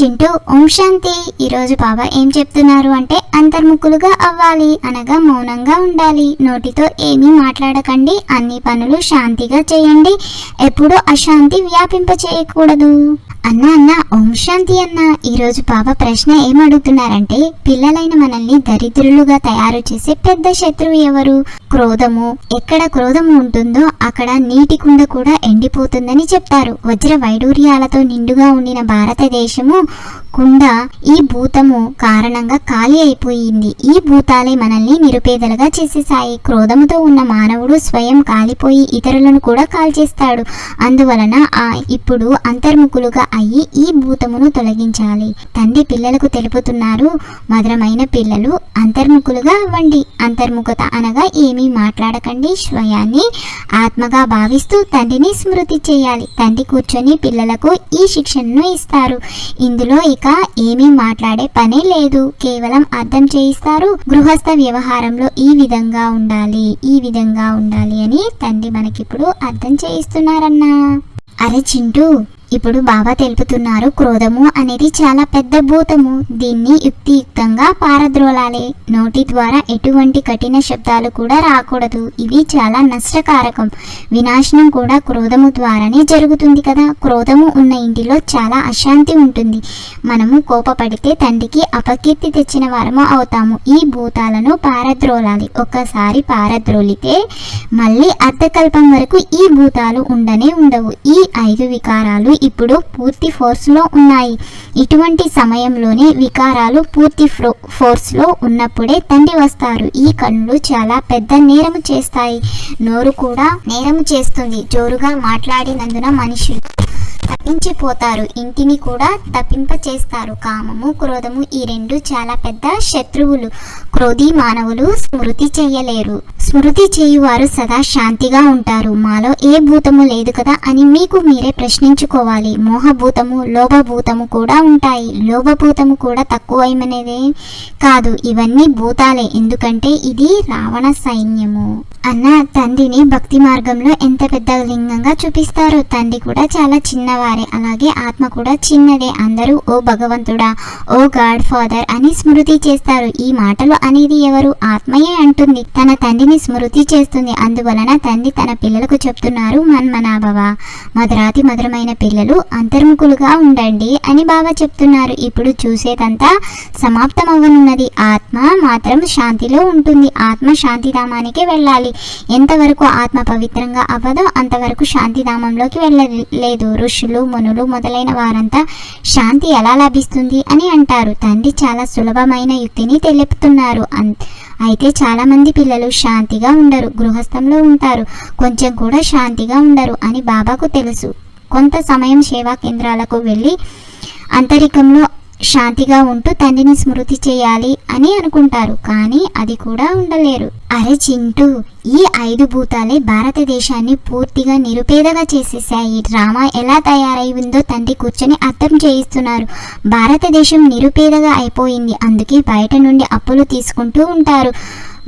చింటూ ఓం శాంతి. ఈరోజు బాబా ఏం చెప్తున్నారు అంటే అంతర్ముఖులుగా అవ్వాలి. అనగా మౌనంగా ఉండాలి. నోటితో ఏమీ మాట్లాడకండి. అన్ని పనులు శాంతిగా చేయండి. ఎప్పుడూ అశాంతి వ్యాపింప చేయకూడదు అన్న అన్న ఓం శాంతి అన్న. ఈరోజు పాప ప్రశ్న ఏమడుగుతున్నారంటే పిల్లలైన మనల్ని దరిద్రులుగా తయారు చేసే పెద్ద శత్రువు ఎవరు? క్రోధము. ఎక్కడ క్రోధము ఉంటుందో అక్కడ నీటి కుండ కూడా ఎండిపోతుందని చెప్తారు. వజ్ర వైడూర్యాలతో నిండుగా ఉండిన భారతదేశము కుండ ఈ భూతము కారణంగా ఖాళీ అయిపోతుంది కాలిపోయింది ఈ భూతాలే మనల్ని నిరుపేదలుగా చేసేసాయి క్రోధముతో ఉన్న మానవుడు స్వయం కాలిపోయి ఇతరులను కూడా కాల్చేస్తాడు. అందువలన ఆ ఇప్పుడు అంతర్ముఖులుగా అయ్యి ఈ భూతమును తొలగించాలి. తండ్రి పిల్లలకు తెలుపుతున్నారు మధురమైన పిల్లలు అంతర్ముఖులుగా అవ్వండి. అంతర్ముఖత అనగా ఏమీ మాట్లాడకండి. స్వయాన్ని ఆత్మగా భావిస్తూ తండ్రిని స్మృతి చేయాలి. తండ్రి కూర్చొని పిల్లలకు ఈ శిక్షణను ఇస్తారు. ఇందులో ఇక ఏమీ మాట్లాడే పనే లేదు. కేవలం అర్థం చేయిస్తారు. గృహస్థ వ్యవహారంలో ఈ విధంగా ఉండాలి ఈ విధంగా ఉండాలి అని తండ్రి మనకిప్పుడు అర్థం చేయిస్తున్నారన్నా. అరే చింటూ ఇప్పుడు బాబా తెలుపుతున్నారు క్రోధము అనేది చాలా పెద్ద భూతము. దీన్ని యుక్తియుక్తంగా పారద్రోలాలి. నోటి ద్వారా ఎటువంటి కఠిన శబ్దాలు కూడా రాకూడదు. ఇవి చాలా నష్టకారకం. వినాశనం కూడా క్రోధము ద్వారానే జరుగుతుంది కదా. క్రోధము ఉన్న ఇంటిలో చాలా అశాంతి ఉంటుంది. మనము కోపపడితే తండ్రికి అపకీర్తి తెచ్చిన వారము అవుతాము. ఈ భూతాలను పారద్రోలాలి. ఒక్కసారి పారద్రోలితే మళ్ళీ అర్ధకల్పం వరకు ఈ భూతాలు ఉండనే ఉండవు. ఈ ఐదు వికారాలు ఇప్పుడు పూర్తి ఫోర్స్లో ఉన్నాయి. ఇటువంటి సమయంలోనే వికారాలు పూర్తి ఫ్లో ఫోర్స్లో ఉన్నప్పుడే తండ్రి వస్తారు. ఈ కన్నులు చాలా పెద్ద నేరము చేస్తాయి. నోరు కూడా నేరము చేస్తుంది. జోరుగా మాట్లాడినందున మనుషులు తప్పించిపోతారు. ఇంటిని కూడా తప్పింప చేస్తారు కామము క్రోధము ఈ రెండు చాలా పెద్ద శత్రువులు. క్రోధి మానవులు స్మృతి చేయలేరు స్మృతి చేయువారు సదా శాంతిగా ఉంటారు. మాలో ఏ భూతము లేదు కదా అని మీకు మీరే ప్రశ్నించుకోవాలి. మోహభూతము లోభభూతము కూడా ఉంటాయి. లోభభూతము కూడా తక్కువైనదే కాదు. ఇవన్నీ భూతాలే. ఎందుకంటే ఇది రావణ సైన్యము. అన్న తండ్రిని భక్తి మార్గంలో ఎంత పెద్ద లింగంగా చూపిస్తారో తండ్రి కూడా చాలా చిన్నవారే. అలాగే ఆత్మ కూడా చిన్నదే. అందరూ ఓ భగవంతుడా ఓ గాడ్ ఫాదర్ అని స్మృతి చేస్తారు. ఈ మాటలు అనేది ఎవరు? ఆత్మయే అంటుంది. తన తండ్రిని స్మృతి చేస్తుంది. అందువలన తండ్రి తన పిల్లలకు చెప్తున్నారు మన్మనాభవ మధురాతి మధురమైన పిల్లలు అంతర్ముఖులుగా ఉండండి అని బాబా చెప్తున్నారు. ఇప్పుడు చూసేదంతా సమాప్తమవ్వనున్నది. ఆత్మ మాత్రం శాంతిలో ఉంటుంది. ఆత్మ శాంతిధామానికి వెళ్ళాలి. ఎంతవరకు ఆత్మ పవిత్రంగా అవ్వదో అంతవరకు శాంతిధామంలోకి వెళ్ళలేదు. ఋషులు మునులు మొదలైన వారంతా శాంతి ఎలా లభిస్తుంది అని అంటారు. తండ్రి చాలా సులభమైన యుక్తిని తెలుపుతున్నారు. ఉంటారు. అయితే చాలా మంది పిల్లలు శాంతిగా ఉండరు గృహస్థంలో ఉంటారు. కొంచెం కూడా శాంతిగా ఉండరు అని బాబాకు తెలుసు. కొంత సమయం సేవా కేంద్రాలకు వెళ్ళి అంతరికంలో శాంతిగా ఉంటూ తండ్రిని స్మృతి చేయాలి అని అనుకుంటారు కానీ అది కూడా ఉండలేరు. అరే చింటూ ఈ ఐదు భూతాలే భారతదేశాన్ని పూర్తిగా నిరుపేదగా చేసేసాయి డ్రామా ఎలా తయారై ఉందో తండ్రి కూర్చొని అర్థం చేయిస్తున్నారు. భారతదేశం నిరుపేదగా అయిపోయింది. అందుకే బయట నుండి అప్పులు తీసుకుంటూ ఉంటారు.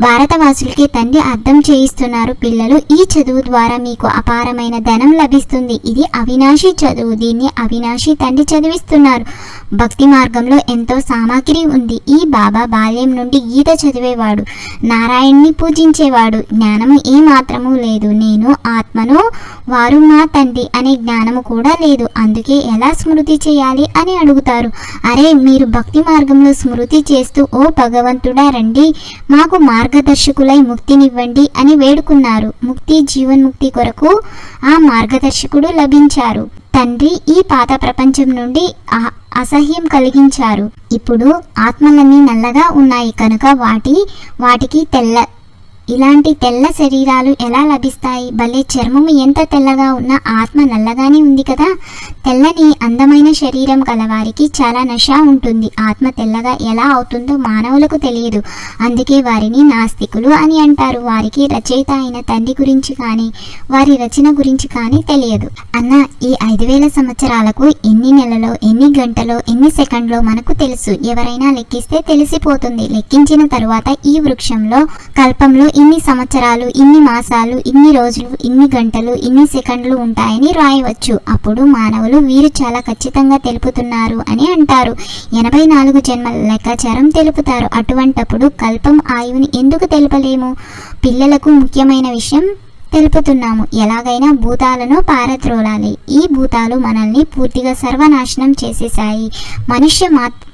భారతవాసులకి తండ్రి అర్థం చేయిస్తున్నారు. పిల్లలు ఈ చదువు ద్వారా మీకు అపారమైన ధనం లభిస్తుంది. ఇది అవినాశి చదువు. దీన్ని అవినాశి తండ్రి చదివిస్తున్నారు. భక్తి మార్గంలో ఎంతో సామాగ్రి ఉంది. ఈ బాబా బాల్యం నుండి గీత చదివేవాడు. నారాయణ్ణి పూజించేవాడు. జ్ఞానము ఏ మాత్రము లేదు. నేను ఆత్మను వారు మా తండ్రి అనే జ్ఞానము కూడా లేదు. అందుకే ఎలా స్మృతి చేయాలి అని అడుగుతారు. అరే మీరు భక్తి మార్గంలో స్మృతి చేస్తూ ఓ భగవంతుడా రండి. మాకు మా మార్గదర్శకులై ముక్తినివ్వండి అని వేడుకున్నారు. ముక్తి జీవన్ముక్తి కొరకు ఆ మార్గదర్శకుడు లభించారు. తండ్రి ఈ పాత ప్రపంచం నుండి అసహ్యం కలిగించారు. ఇప్పుడు ఆత్మలన్నీ నల్లగా ఉన్నాయి కనుక వాటి వాటికి తెల్ల ఇలాంటి తెల్ల శరీరాలు ఎలా లభిస్తాయి? భలే చర్మము ఎంత తెల్లగా ఉన్నా ఆత్మ నల్లగానే ఉంది కదా? తెల్లని అందమైన శరీరం కలవారికి చాలా నష ఉంటుంది. ఆత్మ తెల్లగా ఎలా అవుతుందో మానవులకు తెలియదు. అందుకే వారిని నాస్తికులు అని అంటారు. వారికి రచయిత అయిన తండ్రి గురించి కానీ వారి రచన గురించి కానీ తెలియదు. అన్న ఈ ఐదు వేల సంవత్సరాలకు ఎన్ని నెలలో ఎన్ని గంటలో ఎన్ని సెకండ్లో మనకు తెలుసు? ఎవరైనా లెక్కిస్తే తెలిసిపోతుంది. లెక్కించిన తరువాత ఈ వృక్షంలో కల్పంలో ఇన్ని సంవత్సరాలు ఇన్ని మాసాలు ఇన్ని రోజులు ఇన్ని గంటలు ఇన్ని సెకండ్లు ఉంటాయని రాయవచ్చు. అప్పుడు మానవులు వీరు చాలా ఖచ్చితంగా తెలుపుతున్నారు అని అంటారు. ఎనభై నాలుగు జన్మల లెక్కాచారం తెలుపుతారు. అటువంటప్పుడు కల్పం ఆయువుని ఎందుకు తెలుపలేము? పిల్లలకు ముఖ్యమైన విషయం తెలుపుతున్నాము. ఎలాగైనా భూతాలను పారద్రోలాలి. ఈ భూతాలు మనల్ని పూర్తిగా సర్వనాశనం చేసేశాయి. మనుష్య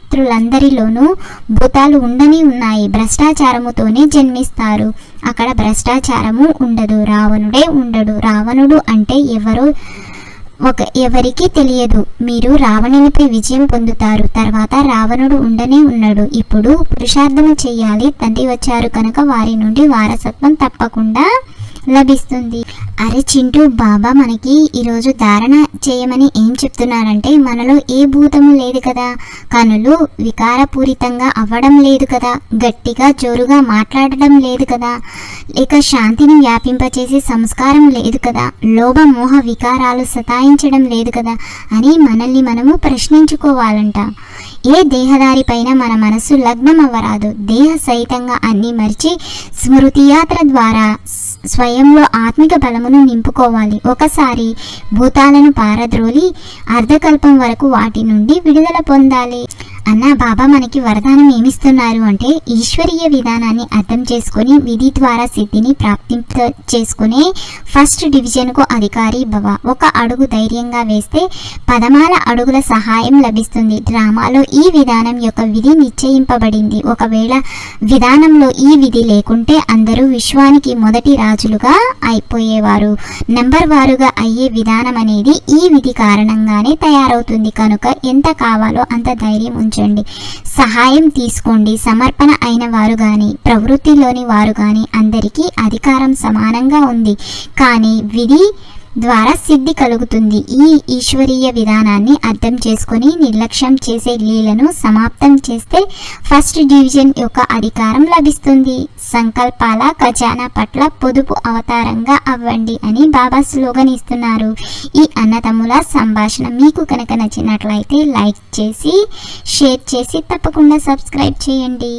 మాతృలందరిలోనూ భూతాలు ఉండని ఉన్నాయి. భ్రష్టాచారముతోనే జన్మిస్తారు. అక్కడ భ్రష్టాచారము ఉండదు. రావణుడే ఉండడు. రావణుడు అంటే ఎవరో ఒక ఎవరికి తెలియదు. మీరు రావణునిపై విజయం పొందుతారు. తర్వాత రావణుడు ఉండనే ఉన్నాడు. ఇప్పుడు పురుషార్థము చేయాలి. తండ్రి వచ్చారు కనుక వారి నుండి వారసత్వం తప్పకుండా లభిస్తుంది. అరే చింటూ బాబా మనకి ఈరోజు ధారణ చేయమని ఏం చెప్తున్నారంటే మనలో ఏ భూతము లేదు కదా. కనులు వికారపూరితంగా అవ్వడం లేదు కదా. గట్టిగా జోరుగా మాట్లాడడం లేదు కదా. లేక శాంతిని వ్యాపింపచేసే సంస్కారం లేదు కదా. లోభ మోహ వికారాలు సతాయించడం లేదు కదా అని మనల్ని మనము ప్రశ్నించుకోవాలంట. ఏ దేహదారి పైన మన మనసు లగ్నం అవ్వరాదు దేహ సహితంగా అన్ని మరిచి స్మృతియాత్ర ద్వారా స్వయం హృదయంలో ఆత్మిక బలమును నింపుకోవాలి. ఒకసారి భూతాలను పారద్రోలి అర్ధకల్పం వరకు వాటి నుండి విడుదల పొందాలి. అన్న బాబా మనకి వరదానం ఏమిస్తున్నారు అంటే ఈశ్వరీయ విధానాన్ని అర్థం చేసుకుని విధి ద్వారా సిద్ధిని ప్రాప్తింప చేసుకునే ఫస్ట్ డివిజన్కు అధికారి భవ. ఒక అడుగు ధైర్యంగా వేస్తే పదమాల అడుగుల సహాయం లభిస్తుంది. డ్రామాలో ఈ విధానం యొక్క విధి నిశ్చయింపబడింది. ఒకవేళ విధానంలో ఈ విధి లేకుంటే అందరూ విశ్వానికి మొదటి రాజులుగా అయిపోయేవారు. నెంబర్ వారుగా అయ్యే విధానం అనేది ఈ విధి కారణంగానే తయారవుతుంది. కనుక ఎంత కావాలో అంత ధైర్యం ఉంచండి సహాయం తీసుకోండి. సమర్పణ అయిన వారు కానీ ప్రవృత్తిలోని వారు కానీ అందరికీ అధికారం సమానంగా ఉంది. కానీ విధి ద్వారా సిద్ధి కలుగుతుంది. ఈ ఈశ్వరీయ విధానాన్ని అర్థం చేసుకొని నిర్లక్ష్యం చేసే లీలను సమాప్తం చేస్తే ఫస్ట్ డివిజన్ యొక్క అధికారం లభిస్తుంది. సంకల్పాల ఖజానా పట్ల పొదుపు అవతారంగా అవ్వండి అని బాబా స్లోగన్ ఇస్తున్నారు. ఈ అన్నతమ్ముల సంభాషణ మీకు కనుక నచ్చినట్లయితే లైక్ చేసి షేర్ చేసి తప్పకుండా సబ్స్క్రైబ్ చేయండి.